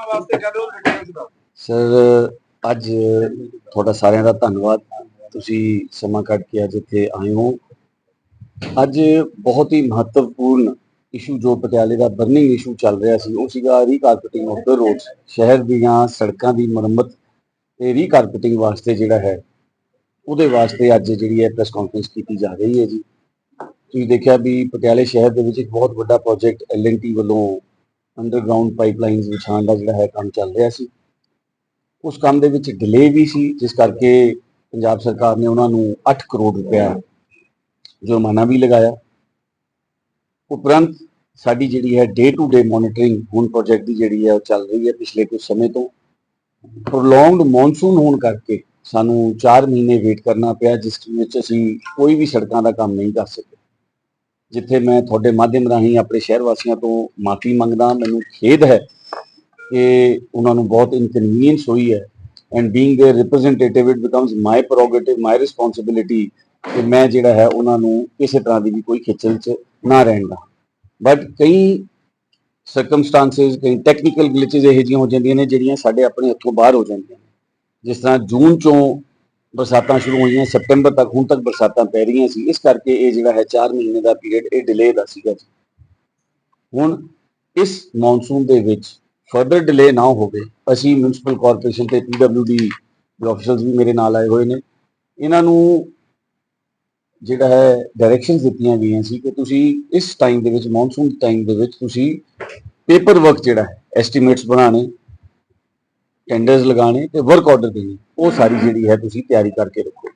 ਲੋਕਾਂ ਵਾਸਤੇ ਕਹਿੰਦੇ ਉਹ ਡਿਟੇਲਸ ਦਾ ਸਰ ਅੱਜ ਤੁਹਾਡਾ ਸਾਰਿਆਂ ਦਾ ਧੰਨਵਾਦ। ਤੁਸੀਂ ਸਮਾਂ ਕੱਢ ਕੇ ਅੱਜ ਇੱਥੇ ਆਏ ਹੋ। ਅੱਜ ਬਹੁਤ ਹੀ ਮਹੱਤਵਪੂਰਨ ਇਸ਼ੂ ਜੋ ਪਟਿਆਲੇ ਦਾ ਬਰਨਿੰਗ ਇਸ਼ੂ ਚੱਲ ਰਿਹਾ ਸੀ, ਉਹ ਸੀਗਾ ਰੀਕਾਰਪੇਟਿੰਗ ਆਫ ਦ ਰੋਡਸ ਸ਼ਹਿਰ ਦੀਆਂ ਸੜਕਾਂ ਦੀ ਮੁਰੰਮਤ ਤੇ ਰੀਕਾਰਪੇਟਿੰਗ ਵਾਸਤੇ ਜਿਹੜਾ ਹੈ, ਉਹਦੇ ਵਾਸਤੇ ਅੱਜ ਜਿਹੜੀ ਹੈ ਪ੍ਰੈਸ ਕਾਨਫਰੰਸ ਕੀਤੀ ਜਾ ਰਹੀ ਹੈ ਜੀ। ਤੁਸੀਂ ਦੇਖਿਆ ਵੀ ਪਟਿਆਲੇ ਸ਼ਹਿਰ ਦੇ ਵਿੱਚ ਇੱਕ ਬਹੁਤ ਵੱਡਾ ਪ੍ਰੋਜੈਕਟ ਐਲਐਨਟੀ ਵੱਲੋਂ ਅੰਡਰਗਰਾਉਂਡ ਪਾਈਪਲਾਈਨਸ ਵਿਛਾਉਣ ਦਾ ਜਿਹੜਾ ਹੈ ਕੰਮ ਚੱਲ ਰਿਹਾ ਸੀ। ਉਸ ਕੰਮ ਦੇ ਵਿੱਚ ਡਿਲੇ ਵੀ ਸੀ, ਜਿਸ ਕਰਕੇ ਪੰਜਾਬ ਸਰਕਾਰ ਨੇ ਉਹਨਾਂ ਨੂੰ 8 ਕਰੋੜ ਰੁਪਇਆ ਜੁਰਮਾਨਾ ਵੀ ਲਗਾਇਆ। ਉਪਰੰਤ ਸਾਡੀ ਜਿਹੜੀ ਹੈ ਡੇ ਟੂ ਡੇ ਮੋਨਿਟਰਿੰਗ ਹੁਣ ਪ੍ਰੋਜੈਕਟ ਦੀ ਜਿਹੜੀ ਹੈ ਉਹ ਚੱਲ ਰਹੀ ਹੈ ਪਿਛਲੇ ਕੁਝ ਸਮੇਂ ਤੋਂ। ਪ੍ਰੋਲੋਂਗਡ ਮੌਨਸੂਨ ਹੋਣ ਕਰਕੇ ਸਾਨੂੰ 4 ਮਹੀਨੇ ਵੇਟ ਕਰਨਾ ਪਿਆ, ਜਿਸ ਵਿੱਚ ਅਸੀਂ ਕੋਈ ਵੀ ਸੜਕਾਂ ਦਾ ਕੰਮ ਨਹੀਂ ਕਰ ਸਕੇ। ਜਿੱਥੇ ਮੈਂ ਤੁਹਾਡੇ ਮਾਧਿਅਮ ਰਾਹੀਂ ਆਪਣੇ ਸ਼ਹਿਰ ਵਾਸੀਆਂ ਤੋਂ ਮਾਫੀ ਮੰਗਦਾ ਮੈਨੂੰ ਖੇਦ ਹੈ ਕਿ ਉਹਨਾਂ ਨੂੰ ਬਹੁਤ ਇਨਕਨਵੀਨੀਅੰਸ ਹੋਈ ਹੈ and being their representative it becomes my prerogative my responsibility ਕਿ ਮੈਂ ਜਿਹੜਾ ਹੈ ਉਹਨਾਂ ਨੂੰ ਕਿਸੇ ਤਰ੍ਹਾਂ ਦੀ ਵੀ ਕੋਈ ਖੇਚਲ 'ਚ ਨਾ ਰਹਿਣ ਦਾ ਬਟ ਕਈ ਸਰਕਮਸਟੈਂਸਸ ਕਈ ਟੈਕਨੀਕਲ ਗਲਿਚਸ ਇਹੋ ਜਿਹੀਆਂ ਹੋ ਜਾਂਦੀਆਂ ਨੇ ਜਿਹੜੀਆਂ ਸਾਡੇ ਆਪਣੇ ਹੱਥੋਂ ਬਾਹਰ ਹੋ ਜਾਂਦੀਆਂ ਨੇ ਜਿਸ ਤਰ੍ਹਾਂ ਜੂਨ ਚੋਂ ਬਰਸਾਤਾਂ ਸ਼ੁਰੂ ਹੋਈਆਂ ਸੈਪਟੈਂਬਰ ਤੱਕ, ਹੁਣ ਤੱਕ ਬਰਸਾਤਾਂ ਪੈ ਰਹੀਆਂ ਸੀ। ਇਸ ਕਰਕੇ ਇਹ ਜਿਹੜਾ ਹੈ 4 ਮਹੀਨੇ ਦਾ ਪੀਰੀਅਡ ਇਹ ਡਿਲੇ ਦਾ ਸੀਗਾ ਜੀ। ਹੁਣ ਇਸ ਮੌਨਸੂਨ ਦੇ ਵਿੱਚ ਫਰਦਰ ਡਿਲੇ ਨਾ ਹੋਵੇ, ਅਸੀਂ ਮਿਊਨਿਸਪਲ ਕਾਰਪੋਰੇਸ਼ਨ ਤੇ ਪੀਡਬਲਯੂਡੀ ਦੇ ਅਫਸਰਸ ਵੀ ਮੇਰੇ ਨਾਲ ਆਏ ਹੋਏ ਨੇ। ਇਹਨਾਂ ਨੂੰ ਜਿਹੜਾ ਹੈ ਡਾਇਰੈਕਸ਼ਨਸ ਦਿੱਤੀਆਂ ਗਈਆਂ ਸੀ ਕਿ ਤੁਸੀਂ ਇਸ ਟਾਈਮ ਦੇ ਵਿੱਚ ਮੌਨਸੂਨ ਟਾਈਮ ਦੇ ਵਿੱਚ ਤੁਸੀਂ ਪੇਪਰ ਵਰਕ ਜਿਹੜਾ ਹੈ ਐਸਟੀਮੇਟਸ ਬਣਾਉਣੇ। ਟੈਂਡਰਸ ਲਗਾਉਣੇ ਤੇ ਵਰਕ ਆਰਡਰ ਦੇਣੇ, ਉਹ ਸਾਰੀ ਜਿਹੜੀ ਹੈ ਤੁਸੀਂ ਤਿਆਰੀ ਕਰਕੇ ਰੱਖੋ।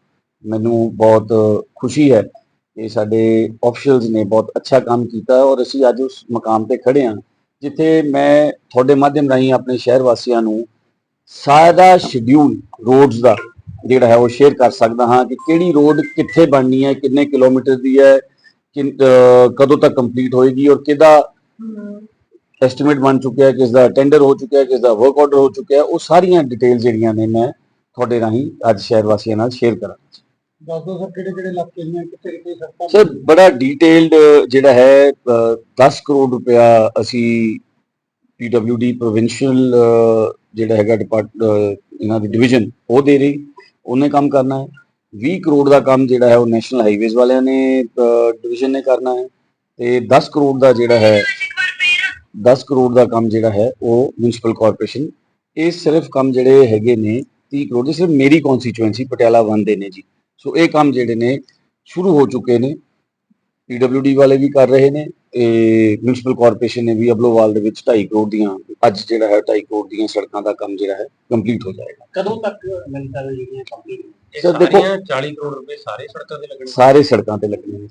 ਮੈਨੂੰ ਬਹੁਤ ਖੁਸ਼ੀ ਹੈ ਕਿ ਸਾਡੇ ਅਫੀਸ਼ੀਅਲਸ ਨੇ ਬਹੁਤ ਅੱਛਾ ਕੰਮ ਕੀਤਾ ਔਰ ਅਸੀਂ ਅੱਜ ਉਸ ਮਕਾਮ ਤੇ ਖੜੇ ਹਾਂ, ਜਿੱਥੇ ਮੈਂ ਤੁਹਾਡੇ ਮਾਧਿਅਮ ਰਾਹੀਂ ਆਪਣੇ ਸ਼ਹਿਰ ਵਾਸੀਆਂ ਨੂੰ ਸਾਰਾ ਸ਼ਡਿਊਲ ਰੋਡਸ ਦਾ ਜਿਹੜਾ ਹੈ ਉਹ ਸ਼ੇਅਰ ਕਰ ਸਕਦਾ ਹਾਂ ਕਿ ਕਿਹੜੀ ਰੋਡ ਕਿੱਥੇ ਬਣਨੀ ਹੈ, ਕਿੰਨੇ ਕਿਲੋਮੀਟਰ ਦੀ ਹੈ, ਕਿੰਨ- ਕਦੋਂ ਤੱਕ ਕੰਪਲੀਟ ਹੋਏਗੀ ਔਰ ਕਿਹਦਾ ਐਸਟੀਮੇਟ ਬਣ ਚੁੱਕਿਆ ਹੈ ਕਿਸ ਦਾ ਟੈਂਡਰ ਹੋ ਚੁੱਕਿਆ ਹੈ ਕਿਸ ਦਾ ਵਰਕ ਆਰਡਰ ਹੋ ਚੁੱਕਿਆ ਹੈ ਉਹ ਸਾਰੀਆਂ ਡਿਟੇਲ ਜਿਹੜੀਆਂ ਨੇ ਮੈਂ ਤੁਹਾਡੇ ਰਾਹੀਂ ਅੱਜ ਸ਼ਹਿਰ ਵਾਸੀਆਂ ਨਾਲ ਸ਼ੇਅਰ ਕਰਾਂਗਾ। ਦੱਸ ਦੋ ਸਰ ਕਿਹੜੇ ਕਿਹੜੇ ਇਲਾਕੇ ਨੇ ਕਿੱਥੇ ਕਿੱਥੇ ਸੜਕਾਂ ਸਰ ਬੜਾ ਡੀਟੇਲਡ ਜਿਹੜਾ ਹੈ ਅਹ, 10 ਕਰੋੜ ਰੁਪਇਆ ਅਸੀਂ ਪੀਡਬਲਯੂਡੀ ਪ੍ਰੋਵਿੰਸ਼ੀਅਲ ਜਿਹੜਾ ਹੈਗਾ ਡਿਪਾਰਟ ਇਹਨਾਂ ਦੀ ਡਿਵੀਜ਼ਨ ਉਹ ਦੇ ਰਹੀ ਉਹਨੇ ਕੰਮ ਕਰਨਾ ਹੈ। 20 ਕਰੋੜ ਦਾ ਕੰਮ ਜਿਹੜਾ ਹੈ ਉਹ ਨੈਸ਼ਨਲ ਹਾਈਵੇਜ਼ ਵਾਲਿਆਂ ਨੇ ਡਿਵੀਜ਼ਨ ਨੇ ਕਰਨਾ ਹੈ। ਤੇ 10 ਕਰੋੜ ਦਾ ਜਿਹੜਾ ਹੈ 10 ਕਰੋੜ ਦਾ ਕੰਮ ਜਿਹੜਾ ਹੈ ਉਹ ਮਿਊਨਿਸਪਲ ਕਾਰਪੋਰੇਸ਼ਨ ਇਹ ਸਿਰਫ ਕੰਮ ਜਿਹੜੇ ਹੈਗੇ ਨੇ 30 ਕਰੋੜ ਦੇ ਸਿਰਫ ਮੇਰੀ ਕਨਸਟੀਚੁਐਂਸੀ ਪਟਿਆਲਾ 1 ਦੇ ਨੇ ਜੀ। ਸੋ ਇਹ ਕੰਮ ਜਿਹੜੇ ਨੇ ਸ਼ੁਰੂ ਹੋ ਚੁੱਕੇ ਨੇ। ਪੀਡਬਲਯੂਡੀ ਵਾਲੇ ਵੀ ਕਰ ਰਹੇ ਨੇ ਤੇ ਮਿਊਨਿਸਪਲ ਕਾਰਪੋਰੇਸ਼ਨ ਨੇ ਵੀ ਅਬਲੋਵਾਲ ਦੇ ਵਿੱਚ 2.5 ਕਰੋੜ ਦੀਆਂ ਅੱਜ ਜਿਹੜਾ ਹੈ 2.5 ਕਰੋੜ ਦੀਆਂ ਸੜਕਾਂ ਦਾ ਕੰਮ ਜਿਹੜਾ ਹੈ ਕੰਪਲੀਟ ਹੋ ਜਾਏਗਾ। ਕਦੋਂ ਤੱਕ ਮਿਲਦਾ ਜਿਹੜੀਆਂ ਕੰਪਲੀਟ ਸਰ ਦੇਖੋ 40 ਕਰੋੜ ਰੁਪਏ ਸਾਰੇ ਸੜਕਾਂ ਤੇ ਲੱਗਣੇ ਸਾਰੇ ਸੜਕਾਂ ਤੇ ਲੱਗਣੇ ਨੇ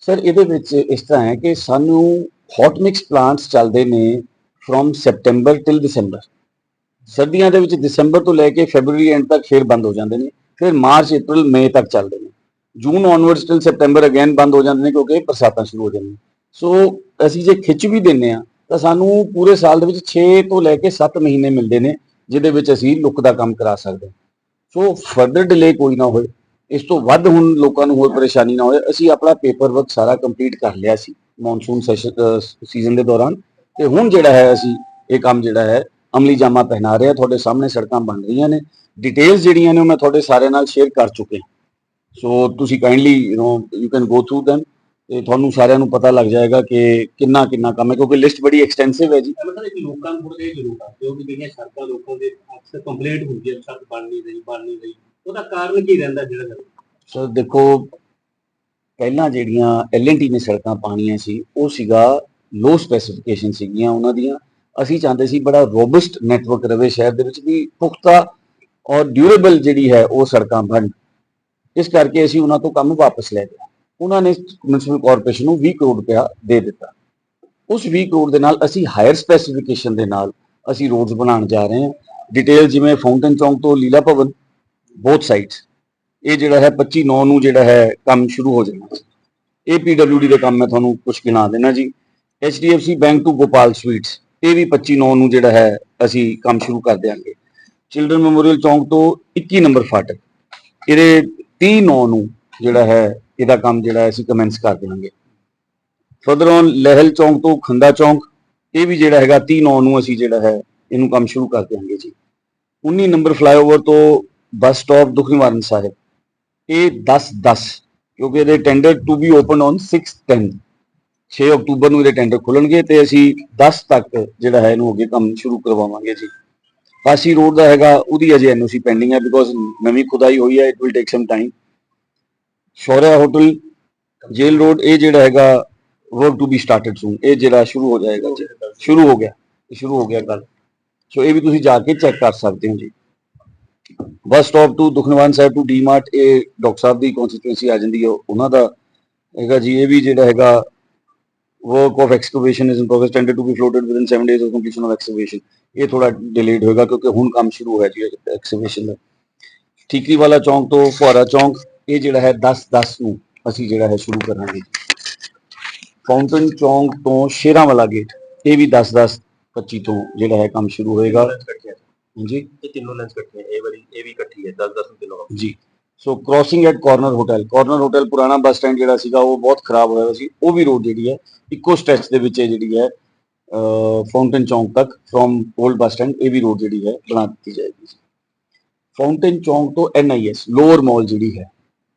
ਸਰ ਇਹਦੇ ਵਿੱਚ ਇਸ ਤਰ੍ਹਾਂ ਹੈ ਕਿ ਸਾਨੂੰ ਹੌਟ ਮਿਕਸ ਪਲਾਂਟਸ ਚੱਲਦੇ ਨੇ ਫਰੋਮ ਸੈਪਟੈਂਬਰ ਟਿਲ ਦਸੰਬਰ ਸਰਦੀਆਂ ਦੇ ਵਿੱਚ ਦਸੰਬਰ ਤੋਂ ਲੈ ਕੇ ਫੈਬਰੂਰੀ ਐਂਡ ਤੱਕ ਫੇਰ ਬੰਦ ਹੋ ਜਾਂਦੇ ਨੇ, ਫਿਰ ਮਾਰਚ ਅਪ੍ਰੈਲ ਮਈ ਤੱਕ ਚੱਲਦੇ ਨੇ। June onwards till September again ਬੰਦ ਹੋ ਜਾਂਦੇ ਨੇ ਕਿਉਂਕਿ ਬਰਸਾਤਾਂ ਸ਼ੁਰੂ ਹੋ ਜਾਂਦੀਆਂ। ਸੋ ਅਸੀਂ ਜੇ ਖਿੱਚ ਵੀ ਦਿੰਨੇ ਆ ਤਾਂ ਸਾਨੂੰ ਪੂਰੇ ਸਾਲ ਦੇ ਵਿੱਚ 6 ਤੋਂ ਲੈ ਕੇ 7 ਮਹੀਨੇ ਮਿਲਦੇ ਨੇ, ਜਿਹਦੇ ਵਿੱਚ ਅਸੀਂ ਲੁੱਕ ਦਾ ਕੰਮ ਕਰਾ ਸਕਦੇ ਸੋ ਫਰਦਰ ਡਿਲੇ ਕੋਈ ਨਾ ਹੋਏ। ਇਸ ਤੋਂ ਵੱਧ ਹੁਣ ਲੋਕਾਂ ਨੂੰ ਹੋਰ ਪਰੇਸ਼ਾਨੀ ਨਾ ਹੋਏ। ਅਸੀਂ ਆਪਣਾ ਪੇਪਰ ਵਰਕ ਸਾਰਾ ਕੰਪਲੀਟ ਕਰ ਲਿਆ ਸੀ। ਮੌਨਸੂਨ ਸੀਜ਼ਨ ਦੇ ਦੌਰਾਨ। ਤੇ ਹੁਣ ਜਿਹੜਾ ਹੈ ਅਸੀਂ ਇਹ ਕੰਮ ਜਿਹੜਾ ਹੈ ਅਮਲੀ ਜਾਮਾ ਪਹਿਨਾ ਰਹੇ ਹਾਂ। ਤੁਹਾਡੇ ਸਾਹਮਣੇ ਸੜਕਾਂ ਬਣ ਰਹੀਆਂ ਨੇ। ਡਿਟੇਲਸ ਜਿਹੜੀਆਂ ਨੇ ਉਹ ਮੈਂ ਤੁਹਾਡੇ ਸਾਰਿਆਂ ਨਾਲ ਸ਼ੇਅਰ ਕਰ ਚੁੱਕੇ ਸੋ ਤੁਸੀਂ kindly you know you can go through them ਤੇ ਤੁਹਾਨੂੰ ਸਾਰਿਆਂ ਨੂੰ ਪਤਾ ਲੱਗ ਜਾਏਗਾ ਕਿ ਕਿੰਨਾ ਕਿੰਨਾ ਕੰਮ ਹੈ ਕਿਉਂਕਿ ਲਿਸਟ ਬੜੀ ਐਕਸਟੈਂਸਿਵ ਹੈ ਜੀ। ਮਤਲਬ ਇੱਕ ਲੋਕਾਂ ਨੂੰ ਜਿਹਾ ਜ਼ਰੂਰ ਆ ਜੋ ਕਿ ਜਿਹੜੀਆਂ ਸੜਕਾਂ ਲੋਕਾਂ ਦੇ ਅਕਸਰ ਕੰਪਲੇਂਟ ਹੁੰਦੀ ਹੈ ਸੜਕ ਬਣ ਨਹੀਂ ਰਹੀ ਬਣ ਨਹੀਂ ਰਹੀ। ਉਹਦਾ ਕਾਰਨ ਕੀ ਰਹਿੰਦਾ ਜਿਹੜਾ ਸਰ ਦੇਖੋ ਪਹਿਲਾਂ ਜਿਹੜੀਆਂ ਐਲਐਨਟੀ ਨੇ ਸੜਕਾਂ ਪਾਣੀਆਂ ਸੀ, ਉਹ ਸੀਗਾ ਲੋ ਸਪੈਸੀਫਿਕੇਸ਼ਨ ਸੀਗੀਆਂ ਉਹਨਾਂ ਦੀਆਂ। ਅਸੀਂ ਚਾਹੁੰਦੇ ਸੀ ਬੜਾ ਰੋਬਸਟ ਨੈਟਵਰਕ ਰਵੇ ਸ਼ਹਿਰ ਦੇ ਵਿੱਚ ਵੀ ਪੁਖਤਾ ਔਰ ਡਿਊਰੇਬਲ ਜਿਹੜੀ ਹੈ ਉਹ ਸੜਕਾਂ ਬਣ। ਇਸ ਕਰਕੇ ਅਸੀਂ ਉਹਨਾਂ ਤੋਂ ਕੰਮ ਵਾਪਸ ਲੈ ਲਿਆ। ਉਹਨਾਂ ਨੇ ਮਿਊਨਿਸਪਲ ਕਾਰਪੋਰੇਸ਼ਨ ਨੂੰ 20 ਕਰੋੜ ਰੁਪਇਆ ਦੇ ਦਿੱਤਾ। ਉਸ 20 ਕਰੋੜ ਦੇ ਨਾਲ ਅਸੀਂ ਹਾਇਰ ਸਪੈਸੀਫਿਕੇਸ਼ਨ ਦੇ ਨਾਲ ਅਸੀਂ ਰੋਡਸ ਬਣਾਉਣ ਜਾ ਰਹੇ ਹਾਂ। ਡਿਟੇਲ ਜਿਵੇਂ ਫਾਊਂਟਨ ਚੌਂਕ ਤੋਂ ਲੀਲਾ ਭਵਨ ਬੋਥ ਸਾਈਡਸ ਇਹ ਜਿਹੜਾ ਹੈ 25 9 ਨੂੰ ਜਿਹੜਾ ਹੈ ਕੰਮ ਸ਼ੁਰੂ ਹੋ ਜਾਣਾ। ਇਹ ਪੀਡਬਲਯੂਡੀ ਦੇ ਕੰਮ ਮੈਂ ਤੁਹਾਨੂੰ ਕੁਝ ਗਿਣਾ ਦੇਣਾ ਜੀ। HDFC bank to Gopal sweets ਇਹ ਵੀ 25 9 ਨੂੰ ਜਿਹੜਾ ਹੈ ਅਸੀਂ ਕੰਮ ਸ਼ੁਰੂ ਕਰ ਦਿਆਂਗੇ। ਚਿਲਡਰਨ ਮੈਮੋਰੀਅਲ ਚੌਂਕ ਤੋਂ 21 ਨੰਬਰ ਫਾਟਕ, ਇਹਦੇ 30 9 ਨੂੰ ਜਿਹੜਾ ਹੈ ਇਹਦਾ ਕੰਮ ਜਿਹੜਾ ਹੈ ਅਸੀਂ ਕਮੈਂਸ ਕਰ ਦੇਵਾਂਗੇ। ਫਰਦਰ ਔਨ ਲਹਿਲ ਚੌਂਕ ਤੋਂ ਖੰਦਾ ਚੌਂਕ ਇਹ ਵੀ ਜਿਹੜਾ ਹੈਗਾ 30 9 ਨੂੰ ਅਸੀਂ ਜਿਹੜਾ ਹੈ ਇਹਨੂੰ ਕੰਮ ਸ਼ੁਰੂ ਕਰ ਦਿਆਂਗੇ ਜੀ। 19 ਨੰਬਰ ਫਲਾਈਓਵਰ ਤੋਂ ਬੱਸ ਸਟਾਪ ਦੁੱਖ ਨਿਵਾਰਨ ਸਾਹਿਬ ਇਹ 10 10 ਕਿਉਂਕਿ ਇਹਦੇ tender to be open on 6 10 6 ਅਕਤੂਬਰ ਨੂੰ ਇਹਦੇ ਟੈਂਡਰ ਖੁੱਲਣਗੇ ਤੇ ਅਸੀਂ 10 ਤੱਕ ਜਿਹੜਾ ਹੈ ਇਹਨੂੰ ਅੱਗੇ ਕੰਮ ਸ਼ੁਰੂ ਕਰਵਾਵਾਂਗੇ ਜੀ। ਪਾਸੀ ਰੋਡ ਦਾ ਹੈਗਾ, ਉਹਦੀ ਅਜੇ ਐਨਓਸੀ ਪੈਂਡਿੰਗ ਹੈ ਬਿਕੋਜ਼ ਨਵੀਂ ਖੁਦਾਈ ਹੋਈ ਹੈ it will take some time Shaurya hotel jail road, ਇਹ ਜਿਹੜਾ ਹੈਗਾ work to be started soon ਇਹ ਜਿਹੜਾ ਸ਼ੁਰੂ ਹੋ ਜਾਏਗਾ ਜੀ। ਸ਼ੁਰੂ ਹੋ ਗਿਆ, ਇਹ ਸ਼ੁਰੂ ਹੋ ਗਿਆ ਕੱਲ ਸੋ ਇਹ ਵੀ ਤੁਸੀਂ ਜਾ ਕੇ ਚੈੱਕ ਕਰ ਸਕਦੇ ਹੋ ਜੀ। Bus stop to Dukhniwaran Sahib to DMart ਇਹ ਡਾਕਟਰ ਸਾਹਿਬ ਦੀ ਕਨਸਟੀਟੂਐਂਸੀ ਆ ਜਾਂਦੀ ਹੈ। ਉਹਨਾਂ ਦਾ ਹੈਗਾ ਜੀ, ਇਹ ਵੀ ਜਿਹੜਾ ਹੈਗਾ, work of excavation is in progress, tended to be floated within 7 days of completion of excavation ਇਹ ਥੋੜਾ ਡਿਲੇਡ ਹੋਏਗਾ ਕਿਉਂਕਿ ਹੁਣ ਕੰਮ ਸ਼ੁਰੂ ਹੋਇਆ ਜੀ ਐਕਸਕੇਵੇਸ਼ਨ ਦਾ। ਠੀਕਰੀ ਵਾਲਾ ਚੌਂਕ ਤੋਂ ਫੁਹਾਰਾ ਚੌਂਕ, ਇਹ ਜਿਹੜਾ ਹੈ 10 10 ਨੂੰ ਅਸੀਂ ਜਿਹੜਾ ਹੈ ਸ਼ੁਰੂ ਕਰਾਂਗੇ। ਫਾਊਂਟਨ ਚੌਂਕ ਤੋਂ ਸ਼ੇਰਾਂ ਵਾਲਾ ਗੇਟ ਇਹ ਵੀ 10 10 25 ਤੋਂ ਜਿਹੜਾ ਹੈ ਕੰਮ ਸ਼ੁਰੂ ਹੋਏਗਾ। ਜੀ ਇਹ ਤਿੰਨੋਂ ਲੈਂਸ ਇਕੱਠੀਆਂ ਇਹ ਵਾਲੀ ਇਹ ਵੀ ਇਕੱਠੀ ਹੈ 10 10 ਤਿੰਨੋਂ ਜੀ। So crossing at corner hotel corner hotel ਪੁਰਾਣਾ ਬੱਸ ਸਟੈਂਡ ਜਿਹੜਾ ਸੀਗਾ ਉਹ ਬਹੁਤ ਖਰਾਬ ਹੋਇਆ ਸੀ ਉਹ ਵੀ ਰੋਡ ਜਿਹੜੀ ਹੈ ਇੱਕੋ ਸਟ੍ਰੈਚ ਦੇ ਵਿੱਚ ਜਿਹੜੀ ਹੈ ਫਾਊਂਟਨ ਚੌਂਕ ਤੱਕ ਫਰੋਮ 올ਡ ਬੱਸ ਸਟੈਂਡ ਇਹ ਵੀ ਰੋਡ ਜਿਹੜੀ ਹੈ ਬਣਾ ਦਿੱਤੀ ਜਾਏਗੀ ਫਾਊਂਟਨ ਚੌਂਕ ਤੋਂ ਐਨਆਈਐਸ ਲੋਅਰ ਮਾਲ ਜਿਹੜੀ ਹੈ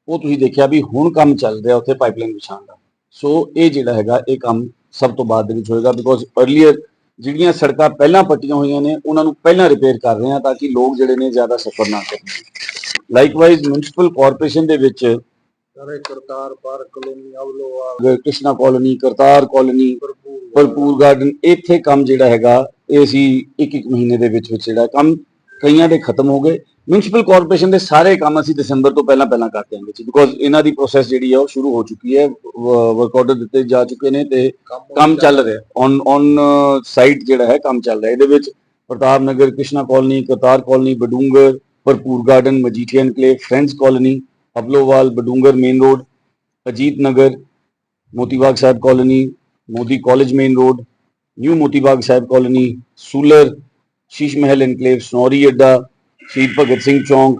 ਉਹ ਤੁਸੀਂ ਦੇਖਿਆ ਵੀ ਹੁਣ ਕੰਮ ਚੱਲ ਰਿਹਾ ਉੱਥੇ ਪਾਈਪਲਾਈਨ ਵਿਛਾਉਣ ਦਾ। ਸੋ ਇਹ ਜਿਹੜਾ ਹੈਗਾ ਇਹ ਕੰਮ ਸਭ ਤੋਂ ਬਾਅਦ ਦੇ ਵਿੱਚ ਹੋਏਗਾ ਬਿਕੋਜ਼ ਅਰਲੀਅਰ ਜਿਹੜੀਆਂ ਸੜਕਾਂ ਪਹਿਲਾਂ ਪੱਟੀਆਂ ਹੋਈਆਂ ਨੇ ਉਹਨਾਂ ਨੂੰ ਪਹਿਲਾਂ ਰਿਪੇਅਰ ਕਰ ਰਹੇ ਹਾਂ ਤਾਂ ਕਿ ਲੋਕ ਜਿਹੜੇ ਨੇ ਜ਼ਿਆਦਾ ਸਫਰ ਨਾ ਕਰਨ। ਲਾਈਕਵਾਈਜ਼ ਮਿਊਨਿਸਪਲ ਕਾਰਪੋਰੇਸ਼ਨ ਦੇ ਵਿੱਚ ਸਾਰੇ Kartar park colony ਅਵਲੋਆ Krishna colony Kartar colony Bharpur garden ਇੱਥੇ ਕੰਮ ਜਿਹੜਾ ਹੈਗਾ ਇਹ ਅਸੀਂ ਇੱਕ ਇੱਕ ਮਹੀਨੇ ਦੇ ਵਿੱਚ ਵਿੱਚ ਜਿਹੜਾ ਕੰਮ ਕਈਆਂ ਦੇ ਖਤਮ ਹੋ ਗਏ। ਮਿਊਨਿਸਪਲ ਕਾਰਪੋਰੇਸ਼ਨ ਦੇ ਸਾਰੇ ਕੰਮ ਅਸੀਂ ਦਸੰਬਰ ਤੋਂ ਪਹਿਲਾਂ ਪਹਿਲਾਂ ਕਰ ਦਿਆਂਗੇ ਜੀ ਬਿਕੋਜ਼ ਇਹਨਾਂ ਦੀ ਪ੍ਰੋਸੈਸ ਜਿਹੜੀ ਹੈ ਉਹ ਸ਼ੁਰੂ ਹੋ ਚੁੱਕੀ ਹੈ ਵਰਕ ਆਰਡਰ ਦਿੱਤੇ ਜਾ ਚੁੱਕੇ ਨੇ ਤੇ ਕੰਮ ਚੱਲ ਰਿਹਾ। ਔਨ ਔਨ ਸਾਈਟ ਜਿਹੜਾ ਹੈ ਕੰਮ ਚੱਲ ਰਿਹਾ। ਇਹਦੇ ਵਿੱਚ Pratap Nagar Krishna colony Kartar colony Badungar Bharpur garden Majithia enclave friends colony Ablowal Badungar main road Ajit Nagar Motibagh Sahib colony Modi college main road new Motibagh Sahib colony Sular Sheesh Mahal enclave Sanauri Adda, Shaheed Bhagat Singh ਚੌਂਕ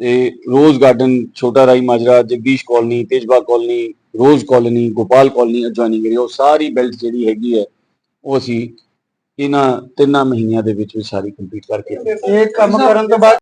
ਤੇ rose garden, Chhota Rai Majra, Jagdish colony Tejbagh colony, rose colony, Gopal colony adjoining area ਉਹ ਸਾਰੀ belt ਜਿਹੜੀ ਹੈਗੀ ਹੈ, ਉਹ ਅਸੀਂ ਇਹਨਾਂ ਤਿੰਨਾਂ ਮਹੀਨਿਆਂ ਦੇ ਵਿੱਚ ਵਿੱਚ ਸਾਰੀ ਕੰਪਲੀਟ ਕਰਕੇ ਇਹ ਕੰਮ ਕਰਨ ਤੋਂ ਬਾਅਦ